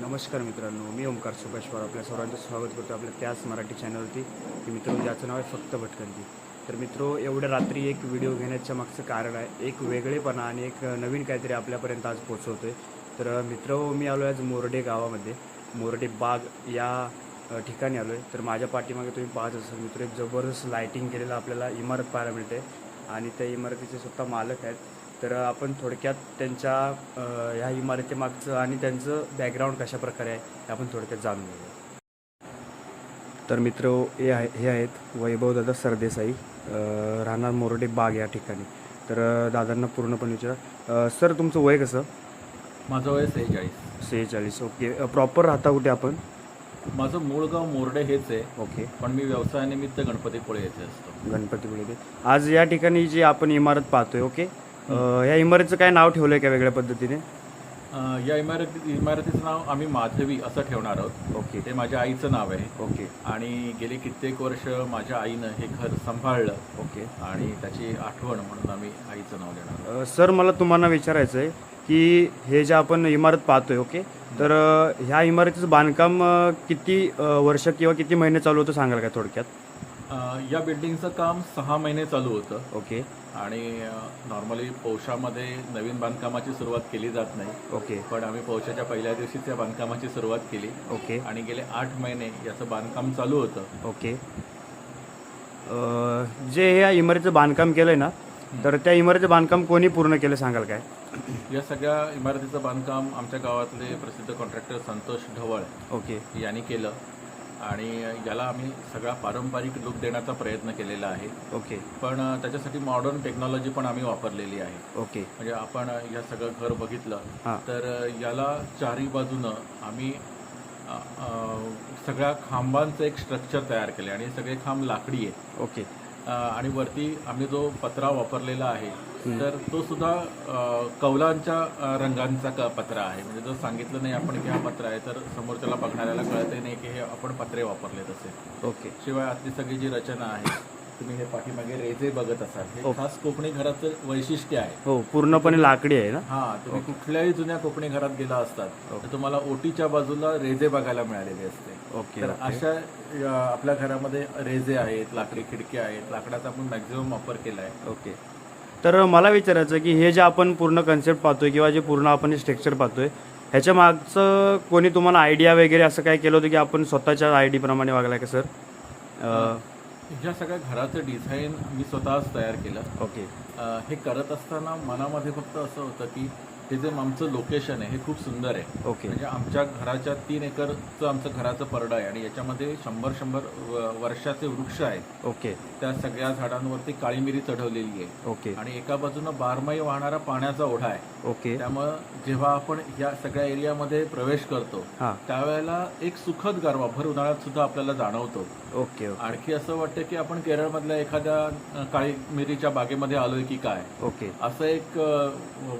नमस्कार मित्रांनो मी ओमकार सुभाषवार. आपल्या सर्वांचं स्वागत करतो आपल्या त्याच मराठी चॅनलवरती. की मित्रांनो ज्याचं नाव आहे फक्त भटकंती. तर मित्रो एवढ्या रात्री एक व्हिडिओ घेण्याच्या मागचं कारण आहे एक वेगळेपणा आणि एक नवीन काहीतरी आपल्यापर्यंत आज पोचवतो आहे तर मित्र मी आलो आहे आज मोरडे गावामध्ये. मोरडे बाग या ठिकाणी आलो आहे तर माझ्या पाठीमागे तुम्ही पाहत असाल मित्र एक जबरदस्त लायटिंग केलेलं आपल्याला इमारत पाहायला मिळते आणि त्या इमारतीचे स्वतः मालक आहेत. तर आपण थोडक्यात त्यांच्या ह्या इमारतीमागचं आणि त्यांचं बॅकग्राऊंड कशा प्रकारे आहे हे आपण थोडक्यात जाणून घेऊया. तर मित्र हे आहे हे आहेत वैभवदादा सरदेसाई राहणार मोरडे बाग या ठिकाणी. तर दादांना पूर्णपणे विचारा. सर तुमचं वय कसं? माझं वय सेहेचाळीस. सेहेचाळीस ओके. प्रॉपर राहता कुठे आपण? माझं मूळ गाव मोरडे हेच आहे. ओके. पण मी व्यवसायानिमित्त गणपतीपुळे येथे असतो. गणपतीपुळे. आज या ठिकाणी जी आपण इमारत पाहतोय ओके? या इमारतीचं काय नाव ठेवलं आहे का वेगळ्या पद्धतीने? अं, या इमारती इमारतीचं नाव आम्ही माधवी असं ठेवणार आहोत. ओके. ते माझ्या आईचं नाव आहे. ओके. आणि गेली कित्येक वर्ष माझ्या आईनं हे घर सांभाळलं. ओके. आणि त्याची आठवण म्हणून आम्ही आईचं नाव देणार. अ, सर मला तुम्हाला विचारायचं आहे की हे जे आपण इमारत पाहतोय ओके? तर अ, ह्या इमारतीचं बांधकाम अ, किती अ, वर्ष किंवा किती महिने चालू होतं सांगाल का थोडक्यात? अं, या बिल्डिंगचं काम सहा महिने चालू होतं. ओके. आणि नॉर्मली पौषामध्ये नवीन बांधकामाची सुरुवात केली जात नाही. ओके. पण आम्ही पौषाच्या पहिल्या दिवशीच या बांधकामाची सुरुवात केली. ओके. आणि गेले आठ महिने याचं बांधकाम चालू होतं. ओके. अ, जे या इमारतीचं बांधकाम केलं आहे ना तर त्या इमारतीचं बांधकाम कोणी पूर्ण केलं सांगाल काय? या सगळ्या इमारतीचं बांधकाम आमच्या गावातले प्रसिद्ध कॉन्ट्रॅक्टर संतोष ढवळ ओके. यांनी केलं. आणि याला आम्ही सगळा पारंपरिक लुक देण्याचा प्रयत्न केलेला आहे. ओके. पण त्याच्यासाठी मॉडर्न टेक्नॉलॉजी पण आम्ही वापरलेली आहे. ओके. म्हणजे आपण या सगळं घर बघितलं तर याला चारी बाजूनं आम्ही सगळ्या खांबांचं एक स्ट्रक्चर तयार केले आणि सगळे खांब लाकडी आहे ओके. आणि वरती आम्ही जो पत्रा वापरलेला आहे तर तो सुद्धा कौलांच्या रंगांचा क पत्रा आहे. म्हणजे जर सांगितलं नाही आपण की हा पत्रा आहे तर समोरच्याला बघणाऱ्याला कळतही नाही की हे आपण पत्रे वापरले तसे ओके. शिवाय आतली सगळी जी रचना आहे तुम्ही हे पाठीमागे रेजे बघत असाल हे हो. खास कोकणी घराचं वैशिष्ट्य आहे. हो पूर्णपणे लाकडी आहे ना? हा तुम्ही कुठल्याही जुन्या कोकणी घरात गेला असतात तर तुम्हाला ओटीच्या बाजूला रेजे बघायला मिळालेले असते. ओके तर अशा आपल्या घरामध्ये रेजे आहेत लाकडी खिडकी आहेत. लाकडाचा आपण मॅक्झिमम वापर केला आहे. ओके. तर मला विचारायचं की हे जे आपण पूर्ण कन्सेप्ट पाहतोय किंवा जे पूर्ण आपण स्ट्रक्चर पाहतोय ह्याच्या मागचं कोणी तुम्हाला आयडिया वगैरे असं काय केलं होतं की आपण स्वतःच्या आयडी प्रमाणे वागलाय का सर ह्या सगळ्या घराचं डिझाईन मी स्वतःच तयार केलं. ओके. हे करत असताना मनामध्ये फक्त असं होतं की हे जे आमचं लोकेशन आहे हे खूप सुंदर आहे. ओके. म्हणजे आमच्या घराच्या तीन एकरचं आमचं घराचं परडं आहे आणि याच्यामध्ये शंभर शंभर व- वर्षाचे वृक्ष आहेत. ओके. त्या सगळ्या झाडांवरती काळी मिरी चढवलेली आहे. ओके. आणि एका बाजूनं बारमाही वाहणारा पाण्याचा ओढा आहे. ओके. त्यामुळं जेव्हा आपण या सगळ्या एरियामध्ये प्रवेश करतो हां. त्यावेळेला एक सुखद गारवा भर उन्हाळ्यात सुद्धा आपल्याला जाणवतो. Okay okay. आणखी असं वाटतं की आपण केरळमधल्या एखाद्या काळी मिरीच्या बागेमध्ये आलोय की काय? ओके. असं एक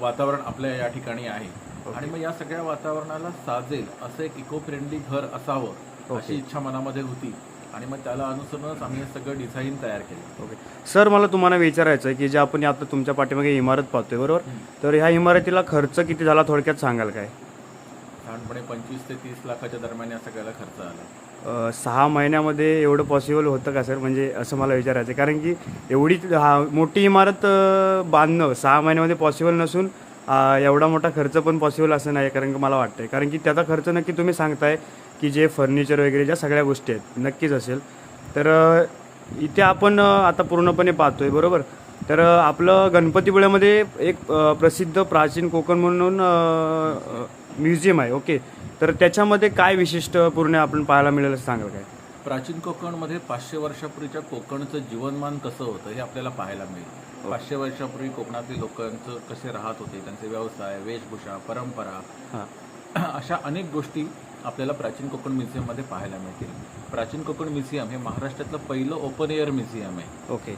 वातावरण आपल्या या ठिकाणी आहे. आणि मग या सगळ्या वातावरणाला साजेल असं एक इको फ्रेंडली घर असावं अशी इच्छा मनामध्ये होती. आणि मग त्याला अनुसरूनच आम्ही हे सगळं डिझाईन तयार केलं. ओके. सर मला तुम्हाला विचारायचं आहे की जे आपण आता तुमच्या पाठीमागे इमारत पाहतोय बरोबर? तर ह्या इमारतीला खर्च किती झाला थोडक्यात सांगाल काय? साधारणपणे पंचवीस ते तीस लाखाच्या दरम्यान या सगळ्याला खर्च आला. सहा महिन्यामध्ये एवढं पॉसिबल होतं का सर म्हणजे असं मला विचारायचं आहे कारण की एवढी हा मोठी इमारत बांधणं सहा महिन्यामध्ये पॉसिबल नसून एवढा मोठा खर्च पण पॉसिबल असं नाही कारण की मला वाटतंय. कारण की त्याचा खर्च नक्की तुम्ही सांगताय की जे फर्निचर वगैरे ज्या सगळ्या गोष्टी आहेत नक्कीच असेल. तर इथे आपण आता पूर्णपणे पाहतोय बरोबर? तर आपलं गणपतीपुळ्यामध्ये एक प्रसिद्ध प्राचीन कोकण म्हणून म्युझियम आहे ओके. तर त्याच्यामध्ये काय विशिष्ट पूर्ण आपण पाहायला मिळेल असं सांगाल काय? प्राचीन कोकणमध्ये पाचशे वर्षापूर्वीच्या कोकणचं जीवनमान कसं होतं हे आपल्याला पाहायला मिळेल. पाचशे वर्षापूर्वी कोकणातील लोकांचं कसे राहत होते त्यांचे व्यवसाय वेशभूषा परंपरा हां. अशा अनेक गोष्टी आपल्याला प्राचीन कोकण म्युझियममध्ये पाहायला मिळतील. प्राचीण कोकण म्युझियम हे महाराष्ट्रातलं पहिलं ओपन एअर म्युझियम आहे. ओके.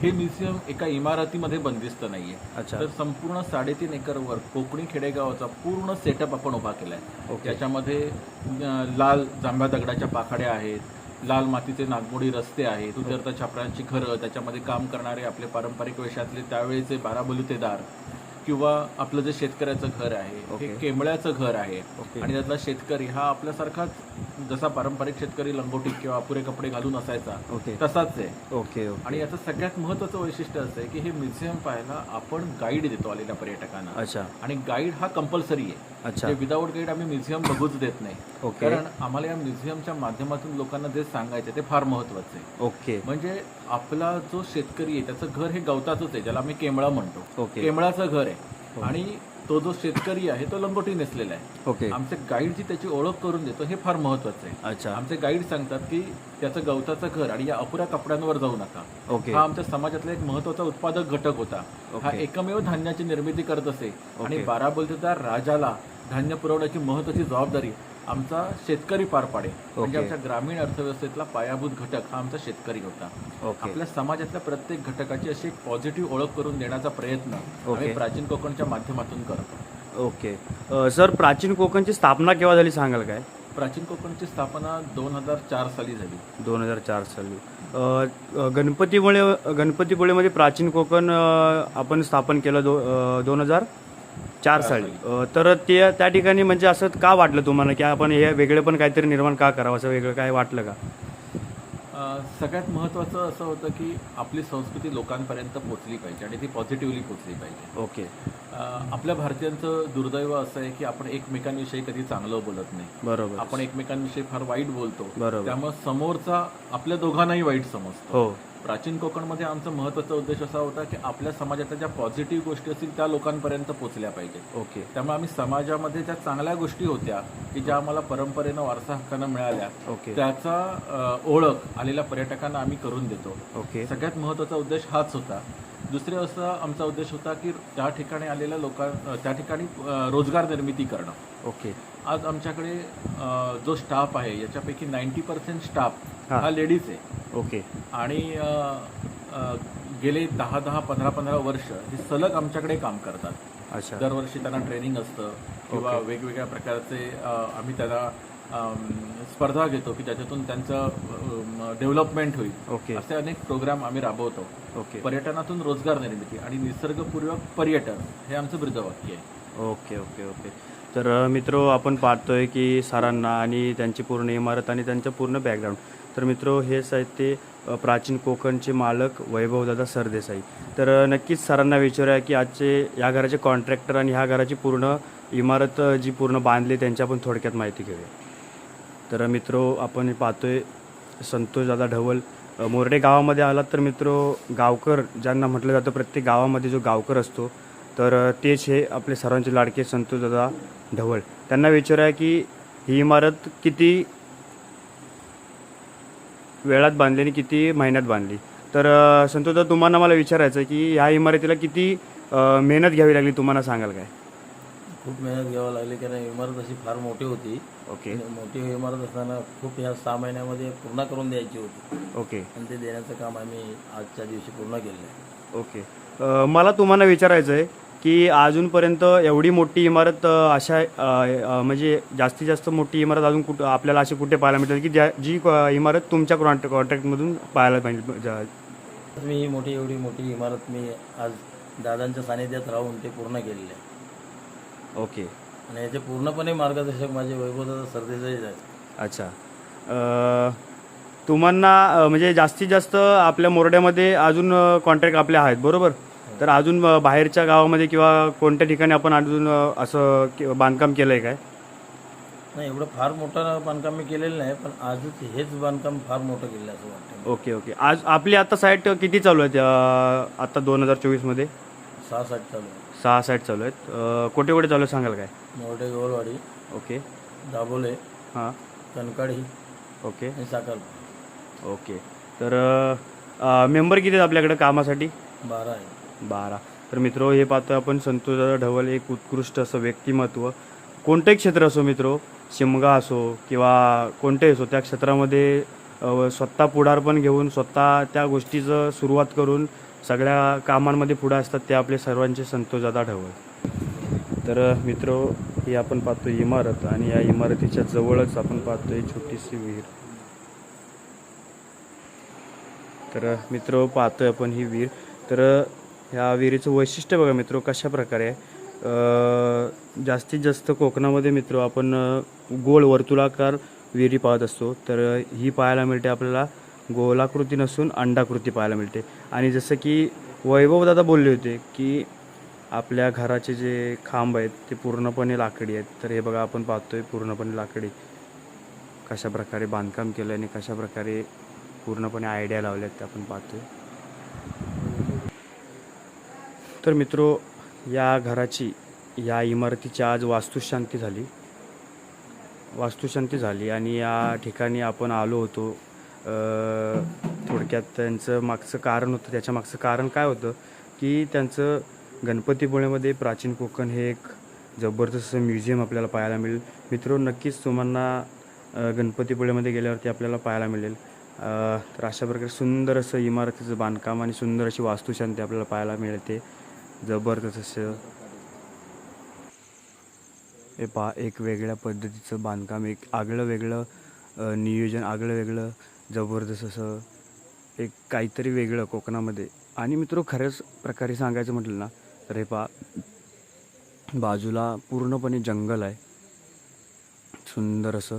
हे म्युझियम एका इमारतीमध्ये बंदिस्त नाहीये. अच्छा. तर संपूर्ण साडेतीन एकरवर कोकणी खेडेगावाचा पूर्ण सेटअप आपण उभा केलाय. ओके. त्याच्यामध्ये लाल जांभ्या दगडाच्या पाखाड्या आहेत लाल मातीचे नागमोडी रस्ते आहेत उतरता छापरांची घरं त्याच्यामध्ये काम करणारे आपले पारंपरिक वेशातले त्यावेळेचे बारा बलुतेदार किंवा आपलं जे शेतकऱ्याचं घर आहे. हे केंबळ्याचं घर आहे. आणि त्यातला शेतकरी हा आपल्यासारखाच जसा पारंपरिक शेतकरी लंगोटी किंवा अपुरे कपडे घालून असायचा ओके. तसाच आहे. Okay okay. आणि याचं सगळ्यात महत्वाचं वैशिष्ट्य असं आहे की हे म्युझियम पाहायला आपण गाईड देतो आलेल्या पर्यटकांना. अच्छा. आणि गाईड हा कंपल्सरी आहे. अच्छा. म्हणजे विदाऊट गाईड आम्ही म्युझियम बघूच देत नाही. ओके. कारण आम्हाला या म्युझियमच्या माध्यमातून लोकांना जे सांगायचं ते फार महत्वाचं आहे. ओके. म्हणजे आपला जो शेतकरी आहे त्याचं घर हे गवताचंच आहे ज्याला आम्ही केमळा म्हणतो. ओके. केमळाचं घर आहे. आणि तो जो शेतकरी आहे तो लंगोटी नेसलेला आहे. ओके. आमचे गाईड जी त्याची ओळख करून देतो हे फार महत्वाचं आहे. अच्छा. आमचे गाईड सांगतात की त्याचं गवताचं घर आणि या अपुऱ्या कपड्यांवर जाऊ नका. ओके. हा आमच्या समाजातला एक महत्त्वाचा उत्पादक घटक होता. हा. एकमेव धान्याची निर्मिती करत असे. आणि. बाराबलतेदार राजाला धान्य पुरवण्याची महत्वाची जबाबदारी आमचा शेतकरी पार पाडे म्हणजे. आमच्या ग्रामीण अर्थव्यवस्थेतला पायाभूत घटक हा आमचा शेतकरी होता. आपल्या समाजातल्या प्रत्येक घटकाची अशी एक पॉझिटिव्ह ओळख करून देण्याचा प्रयत्न. आम्ही प्राचीन कोकणच्या माध्यमातून करतो. ओके. सर प्राचीन कोकणची स्थापना केव्हा झाली सांगाल काय? प्राचीन कोकणची स्थापना दोन हजार चार साली झाली. दोन हजार चार साली. गणपतीपुळे गणपतीपुळेमध्ये प्राचीन कोकण आपण स्थापन केलं दो दोन हजार चार अ, तर ते त्या ठिकाणी म्हणजे असं का वाटलं तुम्हाला की आपण हे वेगळे पण काहीतरी निर्माण का करावं? असं वेगळं काय वाटलं का? सगळ्यात महत्त्वाचं असं होतं की आपली संस्कृती लोकांपर्यंत पोचली पाहिजे आणि ती पॉझिटिव्हली पोचली पाहिजे. ओके. आपल्या भारतीयांचं दुर्दैव असं आहे की आपण एकमेकांविषयी कधी चांगलं बोलत नाही. बरोबर. आपण एकमेकांविषयी फार वाईट बोलतो. बरोबर. त्यामुळे समोरचा आपल्या दोघांनाही वाईट समजतो. हो. प्राचीन कोकणमध्ये आमचा महत्त्वाचा उद्देश असा होता की आपल्या समाजातल्या ज्या पॉझिटिव्ह गोष्टी असतील त्या लोकांपर्यंत पोचल्या पाहिजेत ओके. त्यामुळे आम्ही समाजामध्ये ज्या चांगल्या गोष्टी होत्या की ज्या आम्हाला परंपरेनं वारसा हक्कानं मिळाल्या ओके. त्याचा ओळख आलेल्या पर्यटकांना आम्ही करून देतो. ओके. सगळ्यात महत्त्वाचा उद्देश हाच होता. दुसरे असा आमचा उद्देश होता की त्या ठिकाणी आलेल्या लोकां अ, त्या ठिकाणी रोजगार निर्मिती करणं. ओके. आज आमच्याकडे जो स्टाफ आहे याच्यापैकी नाईन्टी पर्सेंट स्टाफ हा. लेडीज आहे. ओके. आणि गेले दहा दहा पंधरा पंधरा वर्ष हे सलग आमच्याकडे काम करतात. अच्छा. दरवर्षी त्यांना ट्रेनिंग असतं. किंवा. वेगवेगळ्या प्रकारचे आम्ही त्यांना स्पर्धा घेतो की ज्याच्यातून त्यांचं डेव्हलपमेंट होईल. ओके. असे अनेक प्रोग्राम आम्ही राबवतो. ओके. पर्यटनातून रोजगार निर्मिती आणि निसर्गपूर्वक पर्यटन हे आमचं ब्रीदवाक्य आहे. Okay okay okay. तर मित्रो आपण पाहतोय की सरांना आणि त्यांची पूर्ण इमारत आणि त्यांचं पूर्ण बॅकग्राऊंड तर मित्रो हेच आहेत ते प्राचीन कोकणचे मालक वैभवदादा सरदेसाई. तर नक्कीच सरांना विचारूया की आजचे या घराचे कॉन्ट्रॅक्टर आणि ह्या घराची पूर्ण इमारत जी पूर्ण बांधली त्यांची आपण थोडक्यात माहिती घेऊया. तर मित्रो आपण पाहतोय संतोषदादा ढवल. मोरडे मोर्डे गावामध्ये आलात तर मित्रो गावकर ज्यांना म्हटलं जातं प्रत्येक गावामध्ये जो गावकर असतो तर तेच हे आपले सर्वांचे लाडके संतोषदादा ढवळ त्यांना विचारूया की ही इमारत किती वेळात बांधली आणि किती महिन्यात बांधली? तर संतोषदा तुम्हाला मला विचारायचं आहे की ह्या इमारतीला किती मेहनत घ्यावी लागली? तुम्हाला सांगाल काय? खूप मेहनत घ्यावी लागली कारण इमारत अशी फार मोठी होती. ओके. आणि मोठी इमारत असताना खूप ह्या सहा महिन्यामध्ये पूर्ण करून द्यायची होती. ओके. आणि ते देण्याचं काम आम्ही आजच्या दिवशी पूर्ण केलं आहे. ओके. अ, मला तुम्हाला विचारायचं आहे की अजूनपर्यंत एवढी मोठी इमारत अ, अशा अ, अ, म्हणजे जास्तीत जास्त मोठी इमारत अजून कुठं आपल्याला अशी कुठे पाहायला मिळते की ज्या जी अ, इमारत तुमच्या कॉन्ट्रॅ कॉन्ट्रॅक्टमधून पाहायला पाहिजे ज्या- मी ही मोठी एवढी मोठी इमारत मी आज दादांच्या सानिध्यात राहून ते पूर्ण केलेली आहे. ओके. आणि याचे पूर्णपणे मार्गदर्शक माझे वैभवदादा सरदेसाईच आहेत. अच्छा. अ, तुम्हाला अ, म्हणजे जास्तीत जास्त आपल्या मोरड्यामध्ये अजून कॉन्ट्रॅक्ट आपले आहेत बरोबर? तर अजून अ, बाहेरच्या गावामध्ये किंवा कोणत्या ठिकाणी आपण अजून अ, असं कि- बांधकाम केलं आहे काय? नाही एवढं फार मोठं बांधकाम मी केलेलं नाही पण आजच हेच बांधकाम फार मोठं केलं आहे असं वाटतं ओके ओके. आज आपली आता साईट किती चालू आहेत अ, आता दोन हजार चोवीसमध्ये? सहा साठ चालू आहे सहा साईट चालू आहेत. अ, कुठे कुठे चालू आहे सांगाल काय? मोठे गोलवाडी ओके. दाबोले हां. कणकाळी ओके. आणि साखर. ओके. तर मेंबर किती आहेत आपल्याकडे कामासाठी? बारा आहे बारा. तर मित्रो हे पाहतो आपण संतोष ढवल एक उत्कृष्ट असं व्यक्तिमत्व. कोणतंही क्षेत्र असो मित्रो शिमगा असो किंवा कोणतेही असो त्या क्षेत्रामध्ये अ, स्वतः पुढारपण घेऊन स्वतः त्या गोष्टीचं सुरुवात करून सगळ्या कामांमध्ये पुढे असतात ते आपले सर्वांचे संतोषदादा ढवळ तर मित्रो ही आपण पाहतो इमारत आणि या इमारतीच्या जवळच आपण पाहतो ही छोटीशी विहीर. तर मित्र पाहतोय आपण ही विहीर. तर ह्या विहिरीचं वैशिष्ट्य बघा मित्र कशा प्रकारे आहे जास्तीत जास्त कोकणामध्ये मित्र आपण गोल वर्तुलाकार विहिरी पाहत असतो. तर ही पाहायला मिळते आपल्याला गोलाकृती नसून अंडाकृती पाहायला मिळते. आणि जसं की वैभव दादा बोलले होते की आपल्या घराचे जे खांब आहेत ते पूर्णपणे लाकडी आहेत. तर हे बघा आपण पाहतोय पूर्णपणे लाकडी. कशा प्रकारे बांधकाम केलं आणि कशा प्रकारे पूर्णपणे आयडिया लावल्यात ते आपण पाहतोय. तर मित्रो या घराची या इमारतीची आज वास्तुशांती झाली. वास्तुशांती झाली आणि या ठिकाणी आपण आलो होतो थोडक्यात त्यांचं मागचं कारण होतं त्याच्या मागचं कारण काय होतं की त्यांचं गणपतीपुळेमध्ये प्राचीन कोकण हे एक जबरदस्त म्युझियम आपल्याला पाहायला मिळेल. मित्रो नक्कीच तुम्हाला गणपतीपुळेमध्ये गेल्यावरती आपल्याला पाहायला मिळेल. तर अशा प्रकारे सुंदर असं इमारतीचं बांधकाम आणि सुंदर अशी वास्तुशांती आपल्याला पाहायला मिळते. जबरदस्त असं हे पहा एक वेगळ्या पद्धतीचं बांधकाम एक आगळं वेगळं नियोजन आगळं वेगळं जबरदस्त असं एक काहीतरी वेगळं कोकणामध्ये. आणि मित्र खऱ्याच प्रकारे सांगायचं म्हटलं ना तर हे पा बाजूला पूर्णपणे जंगल आहे. सुंदर असं.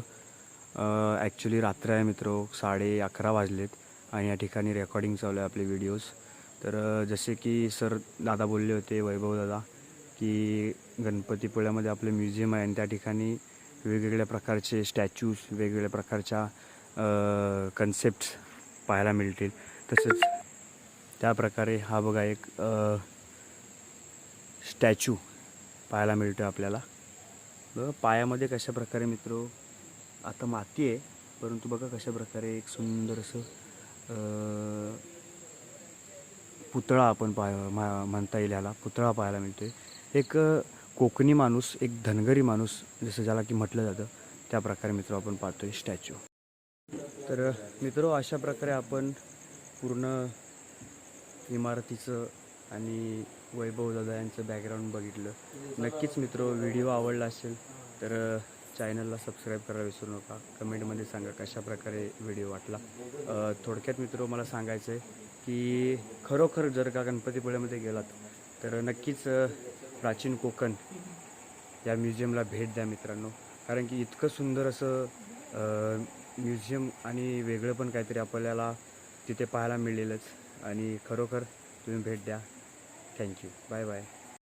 ॲक्च्युली रात्र आहे मित्र साडे अकरा वाजलेत आणि या ठिकाणी रेकॉर्डिंग चालू आहे आपले व्हिडिओज तर जसे की सर दादा बोलले होते वैभव दादा की गणपतीपुळ्यामध्ये आपलं म्युझियम आहे आणि त्या ठिकाणी वेगवेगळ्या प्रकारचे स्टॅच्यूज वेगवेगळ्या प्रकारच्या कन्सेप्ट पाहायला मिळतील. तसंच त्या प्रकारे हा बघा एक स्टॅच्यू पाहायला मिळतो आपल्याला. बघा पायामध्ये कशा प्रकारे मित्र आता माती आहे परंतु बघा कशा प्रकारे एक सुंदर असं पुतळा आपण पाय मा- म्हणता येईल याला पुतळा पाहायला मिळतोय. एक कोकणी माणूस एक धनगरी माणूस जसं ज्याला की म्हटलं जातं त्या प्रकारे मित्र आपण पाहतोय स्टॅच्यू तर मित्र अशा प्रकारे आपण पूर्ण इमारतीचं आणि वैभव दादा यांचं बॅकग्राऊंड बघितलं. नक्कीच मित्र व्हिडिओ आवडला असेल तर चॅनलला सबस्क्राईब करायला विसरू नका. कमेंटमध्ये सांगा कशा प्रकारे व्हिडिओ वाटला. थोडक्यात मित्र मला सांगायचं आहे की खरोखर जर का गणपतीपुळ्यामध्ये गेलात तर नक्कीच प्राचीन कोकण या म्युझियमला भेट द्या मित्रांनो. कारण की इतकं सुंदर असं म्युझियम आणि वेगळं पण काहीतरी आपल्याला तिथे पाहायला मिळेलच. आणि खरोखर तुम्ही भेट द्या. Thank you. Bye bye.